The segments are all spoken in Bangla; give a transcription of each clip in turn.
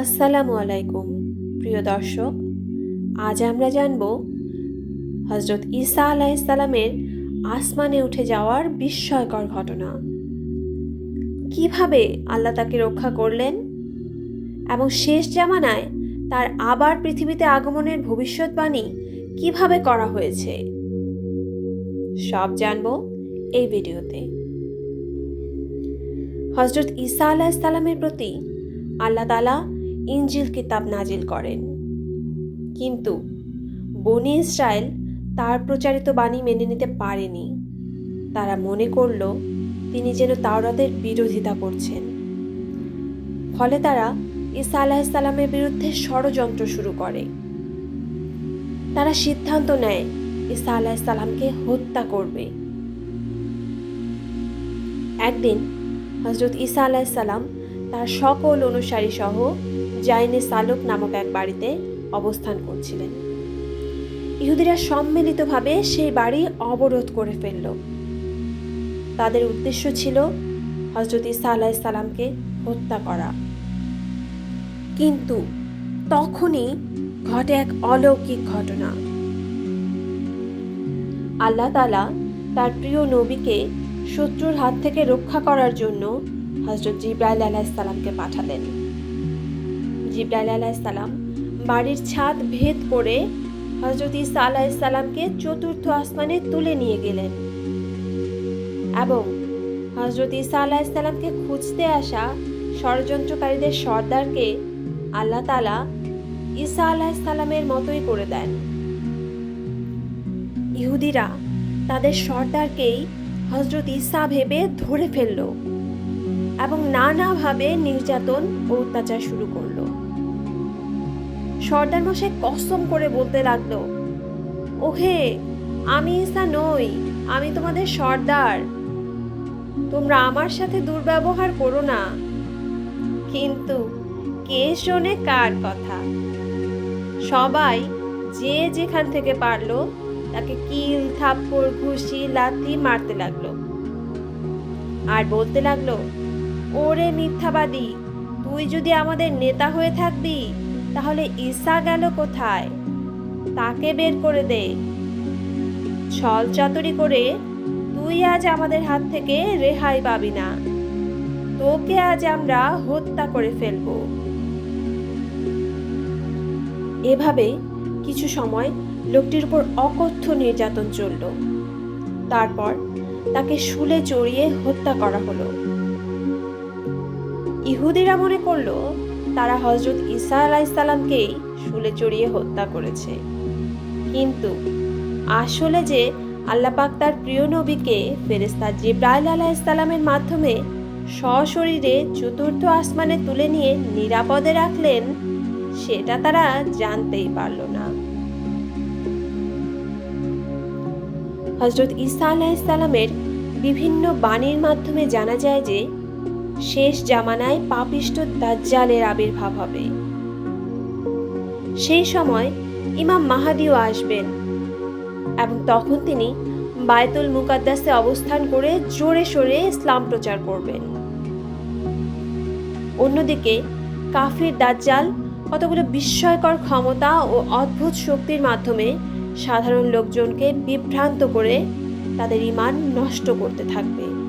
আসসালামু আলাইকুম, প্রিয় দর্শক। আজ আমরা জানব হজরত ঈসা আলাইসাল্লামের আসমানে উঠে যাওয়ার বিস্ময়কর ঘটনা। কীভাবে আল্লাহ তাকে রক্ষা করলেন এবং শেষ জামানায় তার আবার পৃথিবীতে আগমনের ভবিষ্যৎবাণী কীভাবে করা হয়েছে, সব জানব এই ভিডিওতে। হজরত ঈসা আলাইসাল্লামের প্রতি আল্লাহ তালা ইঞ্জিল কিতাব নাজিল করেন। কিন্তু বনি ইসরায়েল তার প্রচারিত বাণী মেনে নিতে পারেনি। তারা মনে করল, তিনি যেন তাওরাতের বিরোধিতা করছেন। ফলে তারা ঈসা আলাহিসাল্লামের বিরুদ্ধে ষড়যন্ত্র শুরু করে। তারা সিদ্ধান্ত নেয়, ঈসা আলাহিসাল্লামকে হত্যা করবে। একদিন হজরত ঈসা আলাহিসাল্লাম তার সকল অনুসারী সহ জাইনে সালুক নামক এক বাড়িতে অবস্থান করছিলেন। ইহুদিরা সম্মিলিতভাবে সেই বাড়ি অবরোধ করে ফেলল। তাদের উদ্দেশ্য ছিল হজরত ইসা আলাহ সালামকে হত্যা করা। কিন্তু তখনই ঘটে এক অলৌকিক ঘটনা। আল্লাহ তালা তার প্রিয় নবীকে শত্রুর হাত থেকে রক্ষা করার জন্য হজরত জিব্রাইল আলাহিসাল্লামকে পাঠালেন। জিব্রাইল আলাহিসাল্লাম বাড়ির ছাদ ভেদ করে হজরত ইসা আলাহিসাল্লামকে চতুর্থ আসমানে তুলে নিয়ে গেলেন। এবং হজরত ইসা আলাহিসাল্লামকে খুঁজতে আসা ষড়যন্ত্রকারীদের সর্দারকে আল্লাহ তালা ঈসা আলাহিসাল্লামের মতোই করে দেন। ইহুদিরা তাদের সর্দারকেই হজরত ঈসা ভেবে ধরে ফেলল এবং নানাভাবে নির্যাতন ও অত্যাচার শুরু করল। সর্দার মশাই কসম করে বলতে লাগল, ওহে, আমি ঈসা নই, আমি তোমাদের সর্দার। তোমরা আমার সাথে দুর্ব্যবহার করো না। কিন্তু কে শোনে কার কথা? সবাই যে যেখান থেকে পারল, তাকে কিল, থাপ্পড়, ঘুষি, লাথি মারতে লাগল। আর বলতে লাগল, ওরে মিথ্যাবাদী, তুই যদি আমাদের নেতা হয়ে থাকবি তাহলে ঈসা গেল কোথায়? তাকে বের করে দে। ছল চাতুরি করে তুই আজ আমাদের হাত থেকে রেহাই পাবি না। তোকে আজ আমরা হত্যা করে ফেলব। এভাবে কিছু সময় লোকটির উপর অকথ্য নির্যাতন চলল। তারপর তাকে শুলে চড়িয়ে হত্যা করা হলো। ইহুদিরা মনে করল তারা হজরত ঈসা আলাইসাল্লামকেই শুলে চড়িয়ে হত্যা করেছে। কিন্তু আসলে যে আল্লাপাক তার প্রিয় নবীকে ফেরেস্তা জিব্রাইল আলাইসাল্লামের মাধ্যমে সশরীরে চতুর্থ আসমানে তুলে নিয়ে নিরাপদে রাখলেন, সেটা তারা জানতেই পারল না। হজরত ঈসা আলাইসাল্লামের বিভিন্ন বাণীর মাধ্যমে জানা যায় যে শেষ জামানায় পাপিষ্ট দাজ্জালের আবির্ভাব হবে। সেই সময় ইমাম মাহাদিও আসবেন এবং তখন তিনি বায়তুল মুকাদ্দাসে অবস্থান করে জোরে সোরে ইসলাম প্রচার করবেন। অন্যদিকে কাফির দাজ্জাল কতগুলো বিস্ময়কর ক্ষমতা ও অদ্ভুত শক্তির মাধ্যমে সাধারণ লোকজনকে বিভ্রান্ত করে তাদের ইমান নষ্ট করতে থাকবে।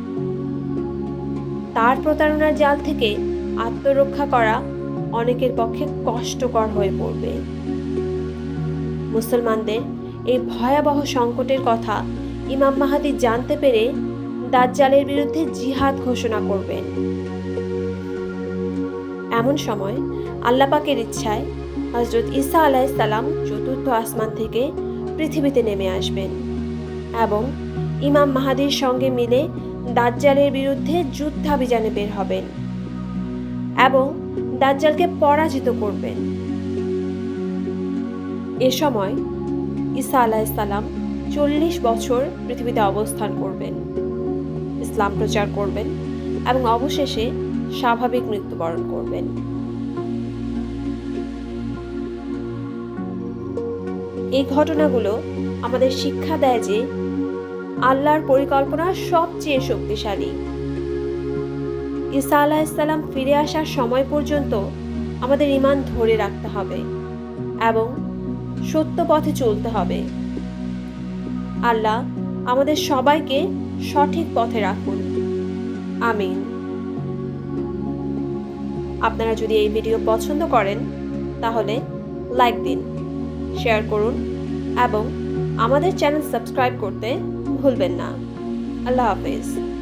তার প্রতারণার জাল থেকে আত্মরক্ষা করা অনেকের পক্ষে কষ্টকর হয়ে পড়বে। মুসলমানদের এই ভয়াবহ সংকটের কথা ইমাম মাহাদি জানতে পেরে দাজ্জালের বিরুদ্ধে জিহাদ ঘোষণা করবেন। এমন সময় আল্লাপাকের ইচ্ছায় হজরত ঈসা আলাইসাল্লাম চতুর্থ আসমান থেকে পৃথিবীতে নেমে আসবেন এবং ইমাম মাহাদির সঙ্গে মিলে দাজ্জালের বিরুদ্ধে যুদ্ধাভিযানে বের হবেন এবং দাজ্জালকে পরাজিত করবেন। এ সময় ঈসা আলাইসাল্লাম চল্লিশ বছর পৃথিবীতে অবস্থান করবেন, ইসলাম প্রচার করবেন এবং অবশেষে স্বাভাবিক মৃত্যুবরণ করবেন। এই ঘটনাগুলো আমাদের শিক্ষা দেয় যে আল্লাহর পরিকল্পনা সবচেয়ে শক্তিশালী। ঈসা আলাহিসাল্লাম ফিরে আসার সময় পর্যন্ত আমাদের ইমান ধরে রাখতে হবে এবং সত্য পথে চলতে হবে। আল্লাহ আমাদের সবাইকে সঠিক পথে রাখুন। আমিন। আপনারা যদি এই ভিডিও পছন্দ করেন, তাহলে লাইক দিন, শেয়ার করুন এবং আমাদের চ্যানেল সাবস্ক্রাইব করতে ভুলবেন না। আল্লাহ হাফেজ।